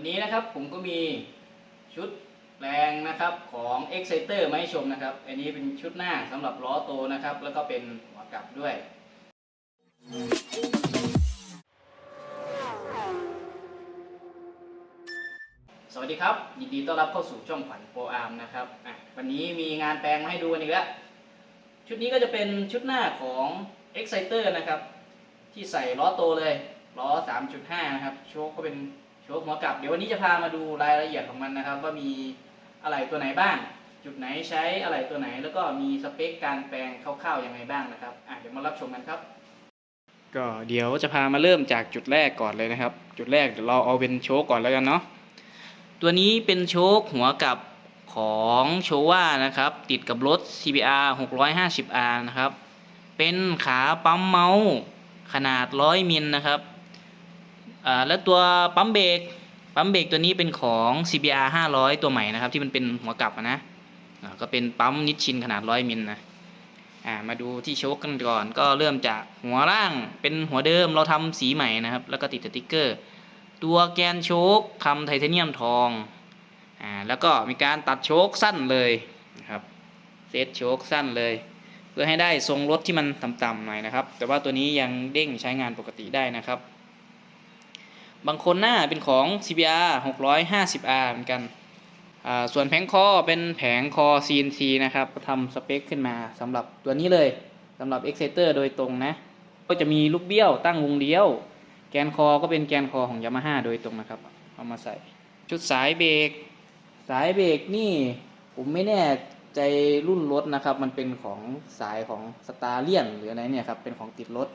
วันนี้นะครับผมก็มีชุดแปลงนะครับของ Exciter มาให้ชมนะครับ อันนี้เป็นชุดหน้าสำหรับล้อโตนะครับ แล้วก็เป็นหัวกลับด้วย สวัสดีครับ ยินดีต้อนรับเข้าสู่ช่องขวัญโปรอาร์มนะครับวันนี้มีงานแปลงมาให้ดูกันอีกแล้ว ชุดนี้ก็จะเป็นชุดหน้าของ Exciter นะครับ ที่ใส่ล้อโตเลยล้อ 3.5 นะครับ โชคก็เป็น โชคหัวกลับ เดี๋ยววันนี้จะพามาดูรายละเอียดของมันนะครับ ว่ามีอะไรตัวไหนบ้าง จุดไหนใช้อะไรตัวไหน แล้วก็มีสเปคการแปลงคร่าวๆยังไงบ้างนะครับอะเดี๋ยวมารับชมกันครับ ก็เดี๋ยวจะพามาเริ่มจากจุดแรกก่อนเลยนะครับ จุดแรกเดี๋ยวเราเอาเป็นโชคก่อนแล้วกันเนาะตัวนี้เป็นโชคหัวกลับของโชว่านะครับ ติดกับรถ CBR 650R นะครับ เป็นขาปั๊มเมาส์ขนาด 100 มิลนะครับ อ่าแล้วตัวปั๊มเบรกปั๊มเบรกตัวนี้เป็นของ CBR 500 ตัวใหม่นะครับ ที่มันเป็นหัวกลับอะนะอ่าก็เป็นปั๊มนิชชินขนาด 100มิลนะอ่ามาดูที่โชคกันก่อน ก็เริ่มจากหัวล่างเป็นหัวเดิมเราทำสีใหม่นะครับ แล้วก็ติดสติ๊กเกอร์ ตัวแกนโชคทำไทเทเนียมทองอ่าแล้วก็มีการตัดโชคสั้นเลยนะครับเซตโชคสั้นเลย เพื่อให้ได้ทรงรถที่มันต่ำๆหน่อยนะครับ แต่ว่าตัวนี้ยังเด้งใช้งานปกติได้นะครับ บางคนหน้าเป็นของ CBR 650R เหมือนกัน ส่วนแผงคอเป็นแผงคอ CNC นะครับทำสเปคขึ้นมาสำหรับตัวนี้เลยสำหรับ Exciter โดยตรงนะ ก็จะมีลูกเบี้ยวตั้งวงเลี้ยว แกนคอก็เป็นแกนคอของยามาฮ่าโดยตรงนะครับ เอามาใส่ ชุดสายเบรก สายเบรกนี่ผมไม่แน่ใจรุ่นรถนะครับ มันเป็นของสายของสตาร์เลียนหรืออะไรเนี่ยครับ เป็นของติดรถ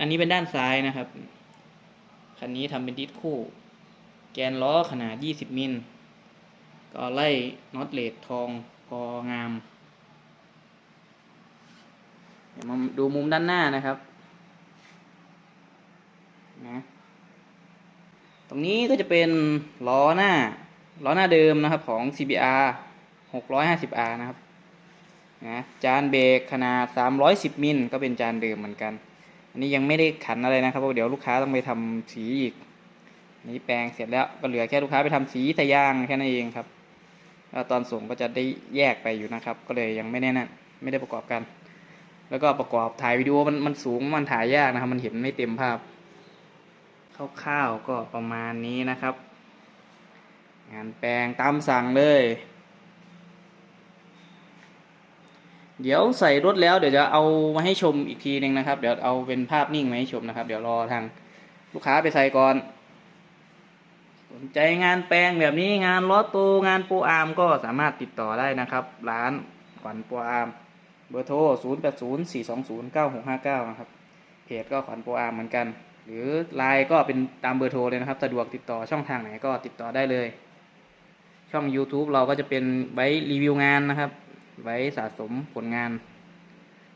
อันนี้เป็นด้านซ้ายนะครับ คันนี้ทำเป็นดิสคู่ แกนล้อขนาด 20 มิล ก็ไล่น็อตเลดทองพองาม เดี๋ยวมาดูมุมด้านหน้านะครับ นะ ตรงนี้ก็จะเป็นล้อหน้า ล้อหน้าเดิมนะครับของ CBR 650R นะครับ นะ จานเบรกขนาด 310 มิล ก็เป็นจานเดิมเหมือนกัน นี้ยังไม่ได้ขันอะไรนะครับเพราะเดี๋ยวลูกค้าต้องไปทำสีอีกนี้แปลงเสร็จแล้วก็เหลือแค่ลูกค้าไปทำสีต่ยางแค่นั้นเองครับแล้วตอนส่งก็จะได้แยกไปอยู่นะครับ ก็เลยยังไม่แน่นไม่ได้ประกอบกัน แล้วก็ประกอบถ่ายวิดีโอมันมันสูงมันถ่ายยากนะครับ มันเห็นไม่เต็มภาพคร่าวๆก็ประมาณนี้นะครับ งานแปลงตามสั่งเลย เดี๋ยวใส่รถแล้วเดี๋ยวจะเอามาให้ชมอีกทีหนึ่งนะครับ เดี๋ยวเอาเป็นภาพนิ่งมาให้ชมนะครับ เดี๋ยวรอทางลูกค้าไปใส่ก่อน สนใจงานแปลงแบบนี้งานล้อโตงานปรอาร์มก็สามารถติดต่อได้นะครับ ร้านขวัญปรอาร์มเบอร์โทร 0 8 0 4 2 0 9 6 5 9 นะครับ เพจก็ขวัญปรอาร์มเหมือนกัน หรือไลน์ก็เป็นตามเบอร์โทรเลยนะครับ สะดวกติดต่อช่องทางไหนก็ติดต่อได้เลย ช่อง YouTube เราก็จะเป็นไว้รีวิวงานนะครับ ไว้สะสมผลงาน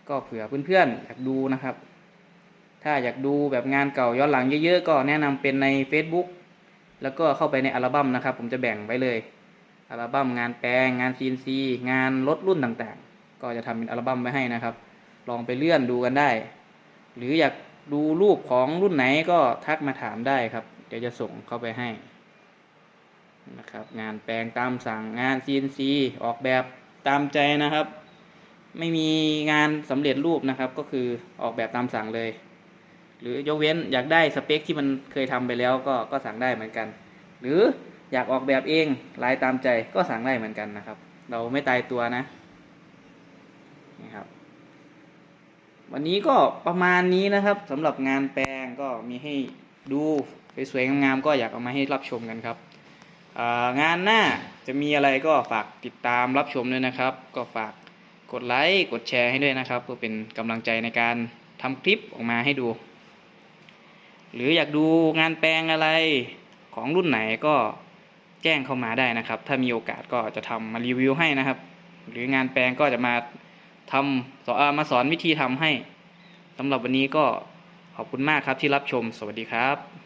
ก็เผื่อเพื่อนๆอยากดูนะครับ ถ้าอยากดูแบบงานเก่าย้อนหลังเยอะๆ ก็แนะนำเป็นใน Facebook แล้วก็เข้าไปในอัลบั้มนะครับ ผมจะแบ่งไว้เลย อัลบั้มงานแปลง งาน CNC งานรถรุ่นต่างๆ ก็จะทำเป็นอัลบั้มไว้ให้นะครับ ลองไปเลื่อนดูกันได้ หรืออยากดูรูปของรุ่นไหนก็ทักมาถามได้ครับ เดี๋ยวจะส่งเข้าไปให้นะครับ งานแปลงตามสั่งงาน CNC ออกแบบ ตามใจนะครับ ไม่มีงานสำเร็จรูปนะครับ ก็คือออกแบบตามสั่งเลย หรือยกเว้นอยากได้สเปคที่มันเคยทำไปแล้วก็ก็สั่งได้เหมือนกัน หรืออยากออกแบบเองลายตามใจก็สั่งได้เหมือนกันนะครับ เราไม่ตายตัวนะนี่ครับวันนี้ก็ประมาณนี้นะครับสำหรับงานแปลงก็มีให้ดูสวยๆงามๆก็อยากเอามาให้รับชมกันครับงานหน้า จะมีอะไรก็ฝากติดตามรับชมด้วยนะครับ ก็ฝากกดไลค์กดแชร์ให้ด้วยนะครับ เพื่อเป็นกำลังใจในการทำคลิปออกมาให้ดู หรืออยากดูงานแปลงอะไรของรุ่นไหนก็แจ้งเข้ามาได้นะครับ ถ้ามีโอกาสก็จะทำมารีวิวให้นะครับ หรืองานแปลงก็จะมาทำสอนเอ่อมาสอนวิธีทำให้สำหรับวันนี้ก็ขอบคุณมากครับที่รับชม สวัสดีครับ